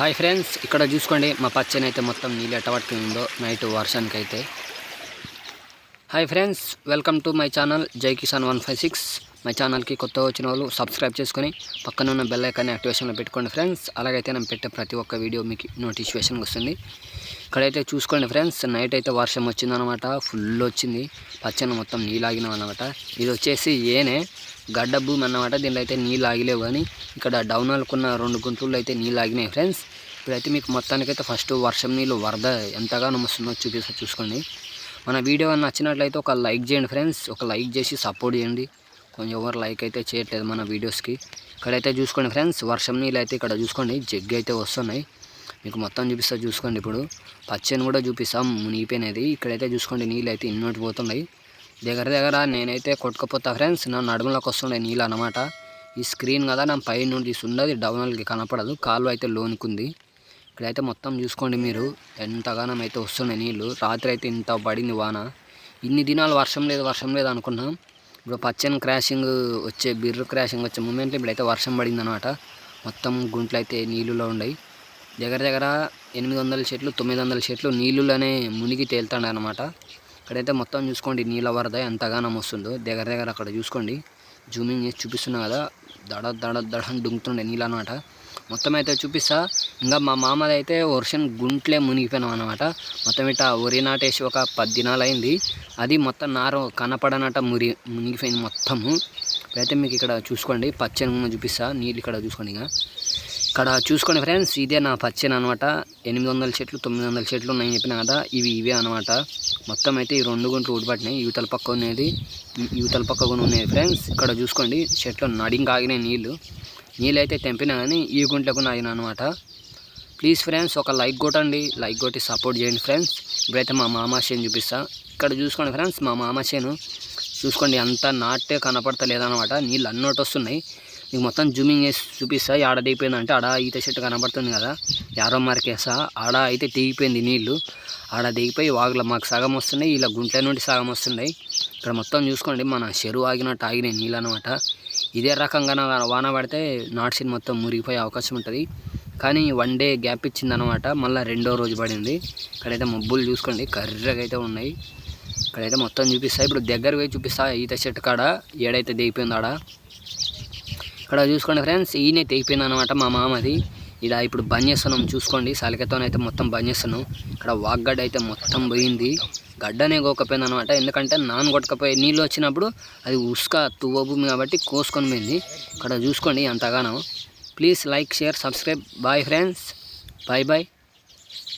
Hi friends ఇక్కడ చూసుకోండి మా పచ్చని అయితే మొత్తం నీళ్ళు ఎట్టబట్టుకు ఉందో నైట్ వర్షానికి అయితే hi friends welcome to my channel Jai Kisan one five six. My ఛానల్కి కొత్త వచ్చిన వాళ్ళు సబ్స్క్రైబ్ చేసుకొని పక్కన ఉన్న బెల్ ఐకాన్ని యాక్టివేషన్లో పెట్టుకోండి ఫ్రెండ్స్. అలాగైతే నేను పెట్టే ప్రతి ఒక్క వీడియో మీకు నోటిఫికేషన్ వస్తుంది. ఇక్కడైతే చూసుకోండి ఫ్రెండ్స్ నైట్ అయితే వర్షం వచ్చిందనమాట ఫుల్ వచ్చింది. పచ్చని మొత్తం నీళ్ళు ఆగినాం అనమాట ఇది వచ్చేసి ఏనే గడ్డ భూమి అన్నమాట దీనిలో అయితే నీళ్ళు ఆగిలేవు కానీ ఇక్కడ డౌన్ అనుకున్న రెండు గుంటలు అయితే నీళ్ళు ఆగినాయి ఫ్రెండ్స్ ఇప్పుడైతే మీకు మొత్తానికైతే ఫస్ట్ వర్షం నీళ్ళు వరద ఎంతగానో వస్తుందో చూపిస్తా చూసుకోండి. మన వీడియో నచ్చినట్లయితే ఒక లైక్ చేయండి ఫ్రెండ్స్ ఒక లైక్ చేసి సపోర్ట్ చేయండి. కొంచెం ఎవరు లైక్ అయితే చేయట్లేదు మన వీడియోస్కి ఇక్కడైతే చూసుకోండి ఫ్రెండ్స్ వర్షం నీళ్ళు అయితే ఇక్కడ చూసుకోండి. జగ్గు అయితే వస్తున్నాయి. మీకు మొత్తం చూపిస్తా చూసుకోండి ఇప్పుడు. పచ్చని కూడా చూపిస్తాం మునిగిపోయినది. ఇక్కడైతే చూసుకోండి నీళ్ళు అయితే ఇన్నోటి పోతున్నాయి. దగ్గర దగ్గర నేనైతే కొట్టుకుపోతా ఫ్రెండ్స్ నా నడుములోకి వస్తుండే నీళ్ళు అనమాట ఈ స్క్రీన్ కదా నా పై నుండి తీసుండదు డౌన్కి కనపడదు. కాలువ అయితే లోనుకుంది. ఇక్కడైతే మొత్తం చూసుకోండి మీరు. ఎంతగానం అయితే వస్తున్నాయి నీళ్ళు రాత్రి అయితే ఇంత పడింది వాన. ఇన్ని దినాలు వర్షం లేదు వర్షం లేదు అనుకున్నాం. ఇప్పుడు పచ్చని క్రాషింగ్ వచ్చే బిర్రు క్రాషింగ్ వచ్చే మూమెంట్లో ఇప్పుడైతే వర్షం పడింది అనమాట మొత్తం గుంట్లు అయితే నీళ్ళులో ఉన్నాయి దగ్గర దగ్గర ఎనిమిది వందల చెట్లు తొమ్మిది వందల చెట్లు నీళ్ళులోనే మునిగి తేలుతాడు అనమాట ఇక్కడైతే మొత్తం చూసుకోండి నీళ్ళ వరద ఎంతగానం వస్తుందో. దగ్గర దగ్గర అక్కడ చూసుకోండి. జూమింగ్ చేసి చూపిస్తున్నా కదా దడ దడ దడ అని దుంకుతుండే నీళ్ళు అనమాట మొత్తం అయితే చూపిస్తా. ఇంకా మా మామది అయితే వర్షం గుంట్లే మునిగిపోయినాం అనమాట మొత్తం ఇట్లా వరి నాటేసి ఒక పది దినాలు అయింది అది మొత్తం నారు కనపడనట మురి మునిగిపోయింది మొత్తము. అయితే మీకు ఇక్కడ చూసుకోండి. పచ్చని చూపిస్తా. నీళ్ళు ఇక్కడ చూసుకోండి ఇక. ఇక్కడ చూసుకోండి ఫ్రెండ్స్ ఇదే నా పచ్చని అనమాట ఎనిమిది వందల చెట్లు తొమ్మిది వందల చెట్లు ఉన్నాయని చెప్పిన కదా ఇవి ఇవే అనమాట మొత్తం అయితే ఈ రెండు గుంట్లు ఊడిపట్టినాయి యువతల పక్క ఉన్నది యువతల పక్క కూడా ఉన్నాయి ఫ్రెండ్స్. ఇక్కడ చూసుకోండి చెట్లు నడింగ్ ఆగినాయి నీళ్ళు నీళ్ళు అయితే తెంపినా కానీ ఈ గుంట్లకు ఆగిన అనమాట ప్లీజ్ ఫ్రెండ్స్ ఒక లైక్ కొట్టండి. లైక్ కొట్టి సపోర్ట్ చేయండి ఫ్రెండ్స్. ఇప్పుడైతే మా మామ చేను చూపిస్తా. ఇక్కడ చూసుకోండి ఫ్రెండ్స్ మా మామ చేను. చూసుకోండి అంతా నాటే కనపడతలేదనమాట నీళ్ళు అన్నోటి వస్తున్నాయి. మీకు మొత్తం జూమింగ్ వేసి చూపిస్తా. ఆడ దిగిపోయిందంటే ఆడ ఈత చెట్టు కనబడుతుంది కదా. యారో మార్కేసా. ఆడ అయితే దిగిపోయింది నీళ్ళు ఆడ దిగిపోయి వాగులో మాకు సగం వస్తున్నాయి. ఇలా గుంటల నుండి సగం వస్తున్నాయి. ఇక్కడ మొత్తం చూసుకోండి. మన చెరువు ఆగినట్టు ఆగినాయి నీళ్ళు అనమాట ఇదే రకంగా వాన పడితే నాట్సిన్ మొత్తం మురిగిపోయే అవకాశం ఉంటుంది. కానీ వన్ డే గ్యాప్ ఇచ్చిందనమాట మళ్ళీ రెండో రోజు పడింది. ఇక్కడైతే మబ్బులు చూసుకోండి. కర్రగా అయితే ఉన్నాయి. ఇక్కడైతే మొత్తం చూపిస్తా. ఇప్పుడు దగ్గర పోయి చూపిస్తా. ఈత చెట్టు కాడ. ఏడైతే దిగిపోయింది ఆడ. ఇక్కడ చూసుకోండి ఫ్రెండ్స్ ఈయన తెగిపోయింది అనమాట మా మామది. ఇలా ఇప్పుడు బంద్ చేస్తున్నాం చూసుకోండి సలికతోనైతే మొత్తం బంద్ చేస్తున్నాం ఇక్కడ వాగ్గడ్డ అయితే మొత్తం పోయింది. గడ్డనే గోకపోయింది అనమాట ఎందుకంటే నాన్ కొట్టకపోయి నీళ్ళు వచ్చినప్పుడు అది ఉసుక తువ్వభూమి కాబట్టి కోసుకొని పోయింది. ఇక్కడ చూసుకోండి అంతగానో. Please like share subscribe. Bye friends. Bye bye.